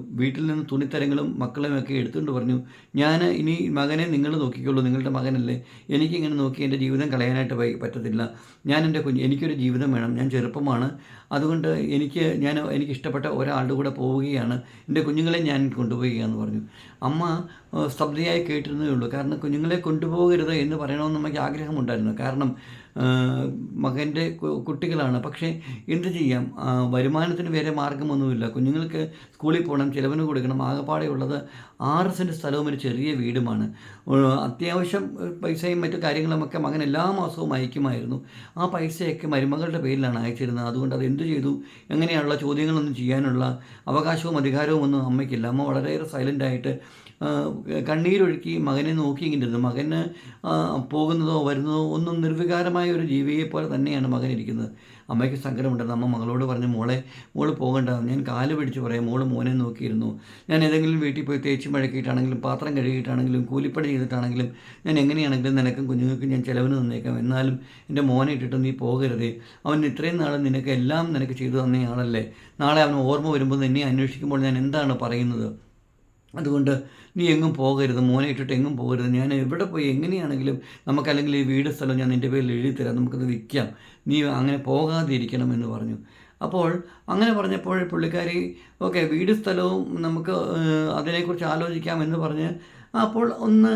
വീട്ടിൽ നിന്ന് തുണിത്തരങ്ങളും മക്കളും ഒക്കെ എടുത്തുകൊണ്ട് പറഞ്ഞു ഞാൻ ഇനി മകനെ നിങ്ങൾ നോക്കിക്കോളൂ. നിങ്ങളുടെ മകനല്ലേ. എനിക്കിങ്ങനെ നോക്കി എന്റെ ജീവിതം കളയാനായിട്ട് പറ്റത്തില്ല. ഞാൻ എന്റെ കുഞ്ഞ് എനിക്കൊരു ജീവിതം വേണം. ഞാൻ ചെറുപ്പമാണ്. അതുകൊണ്ട് എനിക്ക് ഞാൻ എനിക്കിഷ്ടപ്പെട്ട ഒരാളുടെ കൂടെ പോവുകയാണ്. എന്റെ കുഞ്ഞുങ്ങളെ ഞാൻ കൊണ്ടുപോവുകയാണെന്ന് പറഞ്ഞു. അമ്മ സ്തബ്ധയായി കേട്ടിരുന്നേ ഉള്ളൂ. കാരണം കുഞ്ഞുങ്ങളെ കൊണ്ടുപോകരുത് എന്ന് പറയണമെന്ന് നമുക്ക് ആഗ്രഹമുണ്ടായിരുന്നു. കാരണം മകന്റെ കുട്ടികളാണ്. പക്ഷേ എന്ത് ചെയ്യാം? വരുമാനത്തിന് വേറെ മാർഗമൊന്നുമില്ല. കുഞ്ഞുങ്ങൾക്ക് സ്കൂളിൽ പോകണം ചിലവിന് കൊടുക്കണം. ആകെപ്പാടെ ഉള്ളത് ആറ് സെന്റ് സ്ഥലവും ഒരു ചെറിയ വീടുമാണ്. അത്യാവശ്യം പൈസയും മറ്റു കാര്യങ്ങളുമൊക്കെ മകൻ എല്ലാ മാസവും അയക്കുമായിരുന്നു. ആ പൈസയൊക്കെ മരുമകളുടെ പേരിലാണ് അയച്ചിരുന്നത്. അതുകൊണ്ട് അത് എന്ത് ചെയ്തു? എങ്ങനെയുള്ള ചോദ്യങ്ങളൊന്നും ചെയ്യാനുള്ള അവകാശവും അധികാരവും ഒന്നും അമ്മയ്ക്കില്ല. അമ്മ വളരെയേറെ സൈലന്റായിട്ട് കണ്ണീരൊഴുക്കി മകനെ നോക്കി ഇങ്ങനെ ഇരുന്നു മകന് പോകുന്നതോ വരുന്നതോ ഒന്നും നിർവികാരമായ ഒരു ജീവിയെ പോലെ തന്നെയാണ് മകൻ ഇരിക്കുന്നത്. അമ്മയ്ക്ക് സങ്കടമുണ്ടെന്ന് അമ്മ മകളോട് പറഞ്ഞു മോളെ മോൾ പോകണ്ട. ഞാൻ കാൽ പിടിച്ച് പറയാം. മോൾ മോനെ നോക്കിയിരുന്നു. ഞാൻ ഏതെങ്കിലും വീട്ടിൽ പോയി തേച്ച് മഴക്കിയിട്ടാണെങ്കിലും പാത്രം കഴുകിയിട്ടാണെങ്കിലും കൂലിപ്പണി ചെയ്തിട്ടാണെങ്കിലും ഞാൻ എങ്ങനെയാണെങ്കിലും നിനക്കും കുഞ്ഞുങ്ങൾക്കും ഞാൻ ചിലവിന് തന്നേക്കാം. എന്നാലും എന്റെ മോനെ ഇട്ടിട്ട് നീ പോകരുതേ. അവൻ ഇത്രയും നാൾ നിനക്ക് എല്ലാം നിനക്ക് ചെയ്തു തന്നയാളല്ലേ. നാളെ അവൻ ഓർമ്മ വരുമ്പോൾ നിന്നെ അന്വേഷിക്കുമ്പോൾ ഞാൻ എന്താണ് പറയുന്നത്? അതുകൊണ്ട് നീ എങ്ങും പോകരുത് മോനെ ഇട്ടിട്ട് എങ്ങും പോകരുത്. ഞാൻ എവിടെ പോയി എങ്ങനെയാണെങ്കിലും നമുക്കല്ലെങ്കിൽ ഈ വീട് സ്ഥലം ഞാൻ നിന്റെ പേരിൽ എഴുതി തരാം നമുക്കത് വിൽക്കാം. നീ അങ്ങനെ പോകാതിരിക്കണം എന്ന് പറഞ്ഞു. അപ്പോൾ അങ്ങനെ പറഞ്ഞപ്പോൾ പുള്ളിക്കാരി ഓക്കെ വീട് സ്ഥലവും നമുക്ക് അതിനെക്കുറിച്ച് ആലോചിക്കാം എന്ന് പറഞ്ഞ് അപ്പോൾ ഒന്ന്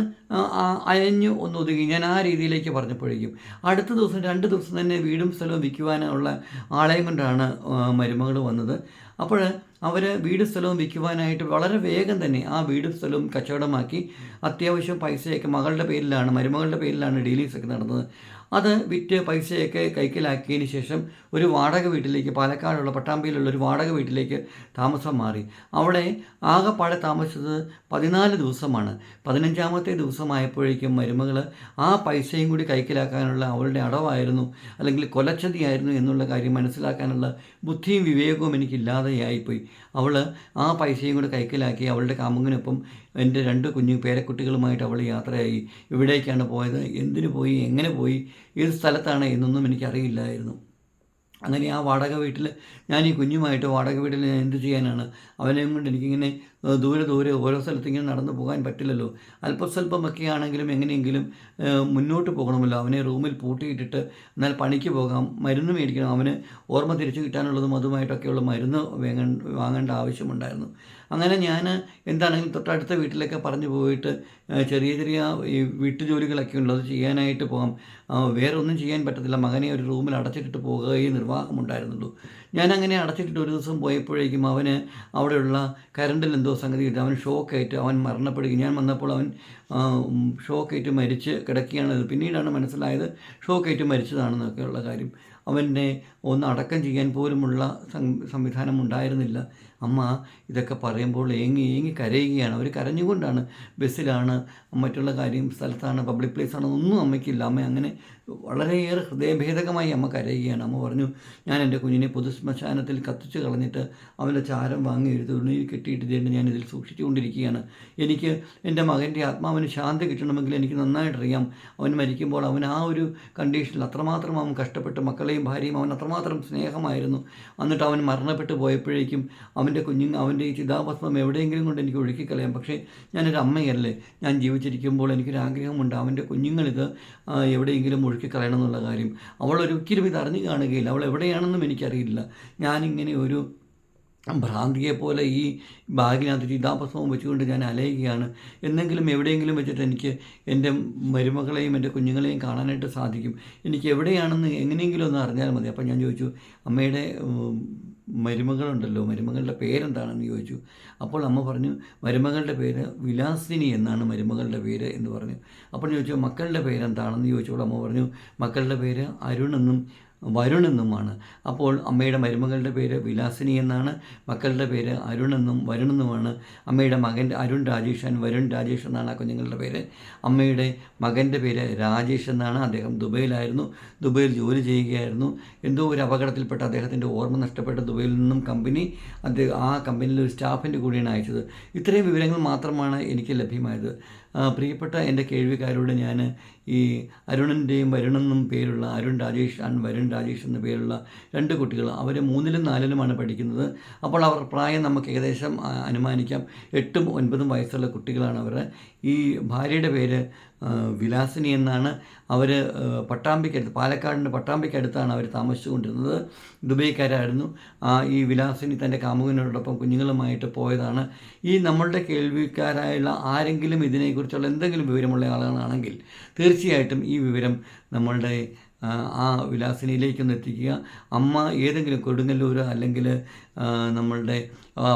അയഞ്ഞു ഒന്ന് ഒതുങ്ങി. ഞാൻ ആ രീതിയിലേക്ക് പറഞ്ഞപ്പോഴേക്കും. അടുത്ത ദിവസം രണ്ട് ദിവസം തന്നെ വീടും സ്ഥലവും വിൽക്കുവാനുള്ള ആളെയും കൊണ്ടാണ് മരുമകൾ വന്നത്. അപ്പോൾ അവർ വീട് സ്ഥലവും വിൽക്കുവാനായിട്ട് വളരെ വേഗം തന്നെ ആ വീടും സ്ഥലവും കച്ചവടമാക്കി അത്യാവശ്യം പൈസയൊക്കെ മകളുടെ പേരിലാണ് മരുമകളുടെ പേരിലാണ് ഡീലിങ്സൊക്കെ നടന്നത്. അത് വിറ്റ് പൈസയൊക്കെ കൈക്കലാക്കിയതിന് ശേഷം ഒരു വാടക വീട്ടിലേക്ക് പാലക്കാടുള്ള പട്ടാമ്പിയിലുള്ള ഒരു വാടക വീട്ടിലേക്ക് താമസം മാറി. അവിടെ ആകെപ്പാടെ താമസിച്ചത് പതിനാല് ദിവസമാണ്. പതിനഞ്ചാമത്തെ ദിവസമായപ്പോഴേക്കും മരുമകൾ ആ പൈസയും കൂടി കൈക്കലാക്കാനുള്ള അവളുടെ അടവായിരുന്നു അല്ലെങ്കിൽ കൊലച്ചതിയായിരുന്നു എന്നുള്ള കാര്യം മനസ്സിലാക്കാനുള്ള ബുദ്ധിയും വിവേകവും എനിക്കില്ലാതെയായിപ്പോയി. അവൾ ആ പൈസയും കൂടി കൈക്കലാക്കി അവളുടെ കാമുകനൊപ്പം എന്റെ രണ്ട് കുഞ്ഞു പേരക്കുട്ടികളുമായിട്ട് അവൾ യാത്രയായി. എവിടേക്കാണ് പോയത്? എന്തിനു പോയി? എങ്ങനെ പോയി? ഏത് സ്ഥലത്താണ് എന്നൊന്നും എനിക്കറിയില്ലായിരുന്നു. അങ്ങനെ ആ വാടക വീട്ടിൽ ഞാൻ ഈ കുഞ്ഞുമായിട്ട് വാടക വീട്ടിൽ ഞാൻ എന്ത് ചെയ്യാനാണ്? അവനെയും കൊണ്ട് എനിക്കിങ്ങനെ ദൂരെ ദൂരെ ഓരോ സ്ഥലത്തിങ്ങനെ നടന്നു പോകാൻ പറ്റില്ലല്ലോ. അല്പസ്വല്പമൊക്കെ ആണെങ്കിലും എങ്ങനെയെങ്കിലും മുന്നോട്ട് പോകണമല്ലോ. അവനെ റൂമിൽ പൂട്ടിയിട്ടിട്ട് എന്നാൽ പണിക്ക് പോകാം. മരുന്ന് മേടിക്കണം. അവന് ഓർമ്മ തിരിച്ചു കിട്ടാനുള്ളതും അതുമായിട്ടൊക്കെയുള്ള മരുന്ന് വേങ്ങ വാങ്ങേണ്ട ആവശ്യമുണ്ടായിരുന്നു. അങ്ങനെ ഞാൻ എന്താണെങ്കിലും തൊട്ടടുത്ത വീട്ടിലൊക്കെ പറഞ്ഞു പോയിട്ട് ചെറിയ ചെറിയ ഈ വീട്ടുജോലികളൊക്കെ ഉണ്ട് അത് ചെയ്യാനായിട്ട് പോകാം. വേറൊന്നും ചെയ്യാൻ പറ്റത്തില്ല. മകനെ ഒരു റൂമിൽ അടച്ചിട്ടിട്ട് പോകുകയും നിർവാഹമുണ്ടായിരുന്നുള്ളൂ. ഞാൻ അങ്ങനെ അടച്ചിട്ടിട്ട് ഒരു ദിവസം പോയപ്പോഴേക്കും അവന് അവിടെയുള്ള കരണ്ടിൽ എന്തോ സംഗതി കിട്ടി. അവൻ ഷോക്കേറ്റ് അവൻ മരണപ്പെടുകയും ഞാൻ വന്നപ്പോൾ അവൻ ഷോക്കായിട്ട് മരിച്ച് കിടക്കുകയാണത് പിന്നീടാണ് മനസ്സിലായത് ഷോക്കേറ്റ് മരിച്ചതാണെന്നൊക്കെയുള്ള കാര്യം. അവനെ ഒന്ന് അടക്കം ചെയ്യാൻ പോലുമുള്ള സംവിധാനം ഉണ്ടായിരുന്നില്ല അമ്മ ഇതൊക്കെ പറയുമ്പോൾ ഏങ്ങി ഏങ്ങി കരയുകയാണ്. അവർ കരഞ്ഞുകൊണ്ടാണ് ബസ്സിലാണ് മറ്റുള്ള കാര്യം സ്ഥലത്താണ് പബ്ലിക് പ്ലേസ് ആണ് ഒന്നും അമ്മയ്ക്കില്ല. അമ്മ അങ്ങനെ വളരെയേറെ ഹൃദയഭേദകമായി അമ്മ കരയുകയാണ്. അമ്മ പറഞ്ഞു ഞാൻ എന്റെ കുഞ്ഞിനെ പൊതുശ്മശാനത്തിൽ കത്തിച്ച് കളഞ്ഞിട്ട് അവന്റെ ചാരം വാങ്ങി ഒരു കെട്ടിയിട്ട് ഇതേണ്ട ഞാൻ ഇതിൽ സൂക്ഷിച്ചുകൊണ്ടിരിക്കുകയാണ്. എനിക്ക് എന്റെ മകന്റെ ആത്മാവിന് ശാന്തി കിട്ടണമെങ്കിൽ എനിക്ക് നന്നായിട്ടറിയാം. അവൻ മരിക്കുമ്പോൾ അവൻ ആ ഒരു കണ്ടീഷനിൽ അത്രമാത്രം അവൻ കഷ്ടപ്പെട്ട് മക്കളെയും ഭാര്യയും അവൻ അത്രമാത്രം സ്നേഹമായിരുന്നു. എന്നിട്ട് അവൻ മരണപ്പെട്ടു പോയപ്പോഴേക്കും അവന്റെ കുഞ്ഞുങ്ങ അവന്റെ ഈ ചിതാഭസ്മം എവിടെയെങ്കിലും കൊണ്ട് എനിക്ക് ഒഴുക്കിക്കളയാം. പക്ഷേ ഞാനൊരു അമ്മയല്ലേ? ഞാൻ ജീവിച്ചിരിക്കുമ്പോൾ എനിക്കൊരു ആഗ്രഹമുണ്ട് അവന്റെ കുഞ്ഞുങ്ങളിത് എവിടെയെങ്കിലും ഒഴുക്കിക്കളയണം എന്നുള്ള കാര്യം. അവൾ ഒരിക്കലും ഇത് അറിഞ്ഞു കാണുകയില്ല. അവൾ എവിടെയാണെന്നും എനിക്കറിയില്ല. ഞാനിങ്ങനെ ഒരു ഭ്രാന്തിയെ പോലെ ഈ ബാഗിനകത്ത് ചിതാഭസ്മവും വെച്ചുകൊണ്ട് ഞാൻ അലയുകയാണ്. എന്നെങ്കിലും എവിടെയെങ്കിലും വെച്ചിട്ട് എനിക്ക് എന്റെ മരുമകളെയും എന്റെ കുഞ്ഞുങ്ങളെയും കാണാനായിട്ട് സാധിക്കും. എനിക്ക് എവിടെയാണെന്ന് എങ്ങനെയെങ്കിലും ഒന്ന് അറിഞ്ഞാൽ മതി. അപ്പം ഞാൻ ചോദിച്ചു അമ്മയുടെ മരുമകളുണ്ടല്ലോ. മരുമകളുടെ പേരെന്താണെന്ന് ചോദിച്ചു. അപ്പോൾ അമ്മ പറഞ്ഞു മരുമകളുടെ പേര് വിലാസിനി എന്നാണ് മരുമകളുടെ പേര് എന്ന് പറഞ്ഞു. അപ്പോൾ ചോദിച്ചു മക്കളുടെ പേരെന്താണെന്ന് ചോദിച്ചപ്പോൾ അമ്മ പറഞ്ഞു മക്കളുടെ പേര് അരുണെന്നും വരുണെന്നുമാണ്. അപ്പോൾ അമ്മയുടെ മരുമകളുടെ പേര് വിലാസിനി എന്നാണ്. മക്കളുടെ പേര് അരുൺ എന്നും വരുൺ എന്നുമാണ് അമ്മയുടെ മകൻ അരുൺ രാജേഷൻ വരുൺ രാജേഷ് എന്നാണ് ആ കുഞ്ഞുങ്ങളുടെ പേര്. അമ്മയുടെ മകന്റെ പേര് രാജേഷ് എന്നാണ്. അദ്ദേഹം ദുബൈയിലായിരുന്നു. ദുബൈയിൽ ജോലി ചെയ്യുകയായിരുന്നു. എന്തോ ഒരു അപകടത്തിൽപ്പെട്ട അദ്ദേഹത്തിന്റെ ഓർമ്മ നഷ്ടപ്പെട്ട ദുബൈയിൽ നിന്നും കമ്പനി അദ്ദേഹം ആ കമ്പനിയിൽ ഒരു സ്റ്റാഫിന്റെ കൂടിയാണ് അയച്ചത്. ഇത്രയും വിവരങ്ങൾ മാത്രമാണ് എനിക്ക് ലഭ്യമായത്. പ്രിയപ്പെട്ട എന്റെ കേൾവിക്കാരോട് ഞാൻ ഈ അരുണന്റെയും വരുണെന്നും പേരുള്ള അരുൺ രാജേഷ് ആൻഡ് വരുൺ രാജേഷ് എന്ന പേരുള്ള രണ്ട് കുട്ടികൾ അവർ മൂന്നിലും നാലിലുമാണ് പഠിക്കുന്നത്. അപ്പോൾ അവർ പ്രായം നമുക്ക് ഏകദേശം അനുമാനിക്കാം. എട്ടും ഒൻപതും വയസ്സുള്ള കുട്ടികളാണ് അവർ. ഈ ഭാര്യയുടെ പേര് വിലാസിനി എന്നാണ് അവർ പട്ടാമ്പിക്കടുത്ത് പാലക്കാടിന്റെ പട്ടാമ്പിക്കടുത്താണ് അവർ താമസിച്ചുകൊണ്ടിരുന്നത്. ദുബൈക്കാരായിരുന്നു. ഈ വിലാസിനി തന്റെ കാമുകനോടൊപ്പം കുഞ്ഞുങ്ങളുമായിട്ട് പോയതാണ്. ഈ നമ്മളുടെ കേൾവിക്കാരായുള്ള ആരെങ്കിലും ഇതിനെക്കുറിച്ചുള്ള എന്തെങ്കിലും വിവരമുള്ള ആളുകളാണെങ്കിൽ തീർച്ചയായിട്ടും ഈ വിവരം നമ്മളുടെ ആ, വിലാസിനിയിലേക്കൊന്ന് എത്തിക്കുക. അമ്മ ഏതെങ്കിലും കൊടുങ്ങല്ലൂർ അല്ലെങ്കിൽ നമ്മളുടെ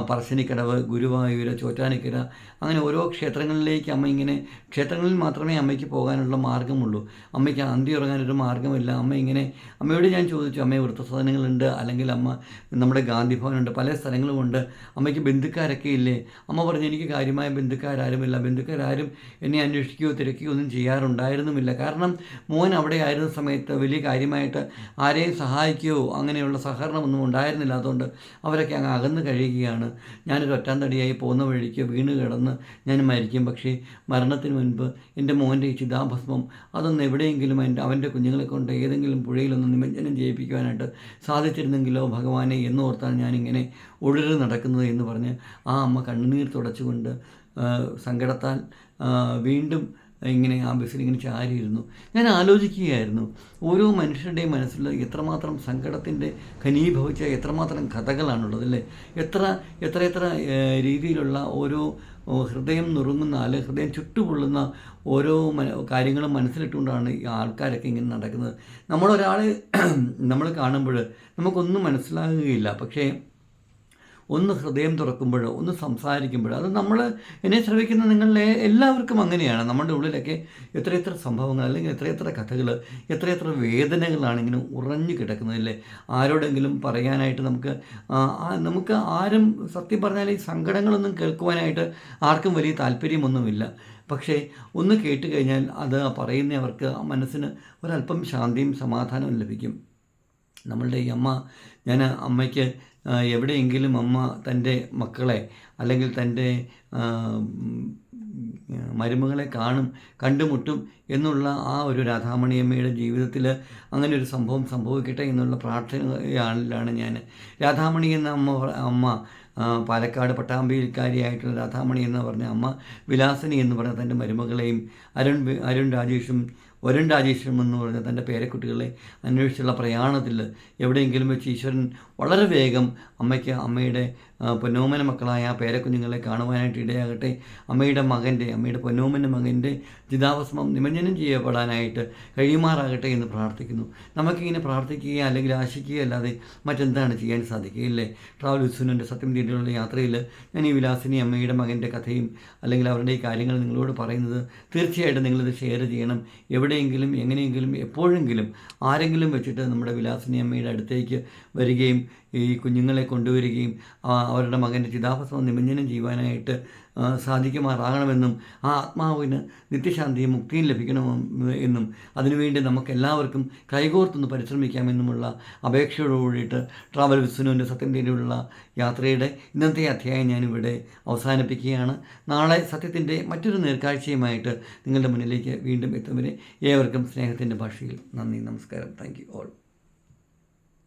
പറശ്ശിനിക്കടവ് ഗുരുവായൂർ ചോറ്റാനിക്കര അങ്ങനെ ഓരോ ക്ഷേത്രങ്ങളിലേക്ക് അമ്മ ഇങ്ങനെ ക്ഷേത്രങ്ങളിൽ മാത്രമേ അമ്മയ്ക്ക് പോകാനുള്ള മാർഗമുള്ളൂ അമ്മയ്ക്ക് അന്തി ഉറങ്ങാനൊരു മാർഗമില്ല അമ്മ ഇങ്ങനെ അമ്മയോട് ഞാൻ ചോദിച്ചു അമ്മയെ വൃത്തസാധനങ്ങളുണ്ട് അല്ലെങ്കിൽ അമ്മ നമ്മുടെ ഗാന്ധി ഭവനുണ്ട് പല സ്ഥലങ്ങളുമുണ്ട് അമ്മയ്ക്ക് ബന്ധുക്കാരൊക്കെ ഇല്ലേ? അമ്മ പറഞ്ഞു എനിക്ക് കാര്യമായ ബന്ധുക്കാരാരുമില്ല. ബന്ധുക്കാരും എന്നെ അന്വേഷിക്കുകയോ തിരക്കുകയോ ഒന്നും ചെയ്യാറുണ്ടായിരുന്നുമില്ല. കാരണം മോൻ അവിടെ ആയിരുന്ന സമയത്ത് വലിയ കാര്യമായിട്ട് ആരെയും സഹായിക്കുകയോ അങ്ങനെയുള്ള സഹകരണമൊന്നും ഉണ്ടായിരുന്നില്ല. അതുകൊണ്ട് അവരൊക്കെ അങ്ങ് അകന്ന് കഴിയുകയാണ്. ഞാനൊരു ഒറ്റാം തടിയായി പോകുന്ന വഴിക്ക് വീണ് കിടന്ന് ഞാൻ മരിക്കും. പക്ഷേ മരണത്തിന് മുൻപ് എന്റെ മോന്റെ ഈ ചിതാഭസ്മം അതൊന്ന് എവിടെയെങ്കിലും എന്റെ അവന്റെ കുഞ്ഞുങ്ങളെ കൊണ്ട് ഏതെങ്കിലും പുഴയിലൊന്ന് നിമജ്ജനം ചെയ്യിപ്പിക്കുവാനായിട്ട് സാധിച്ചിരുന്നെങ്കിലോ ഭഗവാനെ എന്നോർത്താണ് ഞാനിങ്ങനെ ഒഴുകി നടക്കുന്നത് എന്ന് പറഞ്ഞ് ആ അമ്മ കണ്ണുനീർ തുടച്ചുകൊണ്ട് സങ്കടത്താൽ വീണ്ടും ഇങ്ങനെ ആ ബസ്സിൽ ഇങ്ങനെ ചാരിയിരുന്നു. ഞാൻ ആലോചിക്കുകയായിരുന്നു ഓരോ മനുഷ്യരുടെയും മനസ്സിൽ എത്രമാത്രം സങ്കടത്തിന്റെ ഖനീഭവിച്ച എത്രമാത്രം കഥകളാണുള്ളത് അല്ലേ എത്ര എത്ര എത്ര രീതിയിലുള്ള ഓരോ ഹൃദയം നുറുങ്ങുന്ന അല്ലെ ഹൃദയം ചുട്ടുപൊള്ളുന്ന ഓരോ മന കാര്യങ്ങളും മനസ്സിലിട്ടുകൊണ്ടാണ് ഈ ആൾക്കാരൊക്കെ ഇങ്ങനെ നടക്കുന്നത്. നമ്മളൊരാളെ നമ്മൾ കാണുമ്പോൾ നമുക്കൊന്നും മനസ്സിലാകുകയില്ല. പക്ഷേ ഒന്ന് ഹൃദയം തുറക്കുമ്പോൾ ഒന്ന് സംസാരിക്കുമ്പോൾ അത് നമ്മൾ എന്നെ ശ്രമിക്കുന്ന നിങ്ങളിലെ എല്ലാവർക്കും അങ്ങനെയാണ്. നമ്മുടെ ഉള്ളിലൊക്കെ എത്രയെത്ര സംഭവങ്ങൾ അല്ലെങ്കിൽ എത്രയെത്ര കഥകൾ എത്രയെത്ര വേദനകളാണ് ഇങ്ങനെ ഉറഞ്ഞു കിടക്കുന്നതല്ലേ ആരോടെങ്കിലും പറയാനായിട്ട് നമുക്ക് നമുക്ക് ആരും സത്യം പറഞ്ഞാൽ ഈ സങ്കടങ്ങളൊന്നും കേൾക്കുവാനായിട്ട് ആർക്കും വലിയ താല്പര്യമൊന്നുമില്ല. പക്ഷേ ഒന്ന് കേട്ട് കഴിഞ്ഞാൽ അത് പറയുന്നവർക്ക് മനസ്സിന് ഒരല്പം ശാന്തിയും സമാധാനവും ലഭിക്കും. നമ്മളുടെ ഈ അമ്മ ഞാൻ അമ്മയ്ക്ക് എവിടെയെങ്കിലും അമ്മ തന്റെ മക്കളെ അല്ലെങ്കിൽ തന്റെ മരുമകളെ കാണും കണ്ടുമുട്ടും എന്നുള്ള ആ ഒരു രാധാമണിയമ്മയുടെ ജീവിതത്തിൽ അങ്ങനെ ഒരു സംഭവം സംഭവിക്കട്ടെ എന്നുള്ള പ്രാർത്ഥനയാണ് ഞാൻ രാധാമണി എന്ന അമ്മ അമ്മ പാലക്കാട് പട്ടാമ്പിയിൽക്കാരിയായിട്ടുള്ള രാധാമണി എന്ന് പറഞ്ഞ അമ്മ വിലാസിനി എന്ന് പറഞ്ഞ തന്റെ മരുമകളെയും അരുൺ അരുൺ രാജേഷും വരുൺ രാജേശ്വരം എന്ന് പറഞ്ഞ തന്റെ പേരക്കുട്ടികളെ അന്വേഷിച്ചുള്ള പ്രയാണത്തിൽ എവിടെയെങ്കിലും വെച്ച് ഈശ്വരൻ വളരെ വേഗം അമ്മയ്ക്ക് അമ്മയുടെ പൊന്നോമന മക്കളായ ആ പേരക്കുഞ്ഞുങ്ങളെ കാണുവാനായിട്ട് ഇടയാകട്ടെ. അമ്മയുടെ മകന്റെ അമ്മയുടെ പൊന്നോമന്റെ മകന്റെ ചിതാഭസ്മം നിമഞ്ജനം ചെയ്യപ്പെടാനായിട്ട് കഴിയുമാറാകട്ടെ എന്ന് പ്രാർത്ഥിക്കുന്നു. നമുക്കിങ്ങനെ പ്രാർത്ഥിക്കുക അല്ലെങ്കിൽ ആശിക്കുക അല്ലാതെ മറ്റെന്താണ് ചെയ്യാൻ സാധിക്കുകയില്ലേ? ട്രാവൽ ഉത്സവന്റെ സത്യം തീണ്ടിയുള്ള യാത്രയിൽ ഞാൻ ഈ വിലാസിനി അമ്മയുടെ മകന്റെ കഥയും അല്ലെങ്കിൽ അവരുടെ ഈ കാര്യങ്ങൾ നിങ്ങളോട് പറയുന്നത് തീർച്ചയായിട്ടും നിങ്ങളിത് ഷെയർ ചെയ്യണം. എവിടെയെങ്കിലും എങ്ങനെയെങ്കിലും എപ്പോഴെങ്കിലും ആരെങ്കിലും വെച്ചിട്ട് നമ്മുടെ വിലാസിനി അമ്മയുടെ അടുത്തേക്ക് വരികയും ഈ കുഞ്ഞുങ്ങളെ കൊണ്ടുവരികയും അവരുടെ മകന്റെ ചിതാഭസ്മം നിമഞ്ജനം ചെയ്യുവാനായിട്ട് സാധിക്കുമാറാകണമെന്നും ആ ആത്മാവിന് നിത്യശാന്തിയും മുക്തിയും ലഭിക്കണമെന്ന് എന്നും അതിനുവേണ്ടി നമുക്ക് എല്ലാവർക്കും കൈകോർത്തൊന്ന് പരിശ്രമിക്കാമെന്നുമുള്ള അപേക്ഷയോട് കൂടിയിട്ട് ട്രാവൽ വിസ്നുവിന്റെ സത്യത്തിന്റെയുള്ള യാത്രയുടെ ഇന്നത്തെ അധ്യായം ഞാനിവിടെ അവസാനിപ്പിക്കുകയാണ്. നാളെ സത്യത്തിന്റെ മറ്റൊരു നേർക്കാഴ്ചയുമായിട്ട് നിങ്ങളുടെ മുന്നിലേക്ക് വീണ്ടും എത്തും വരെ ഏവർക്കും സ്നേഹത്തിന്റെ ഭാഷയിൽ നന്ദി നമസ്കാരം. Thank you all.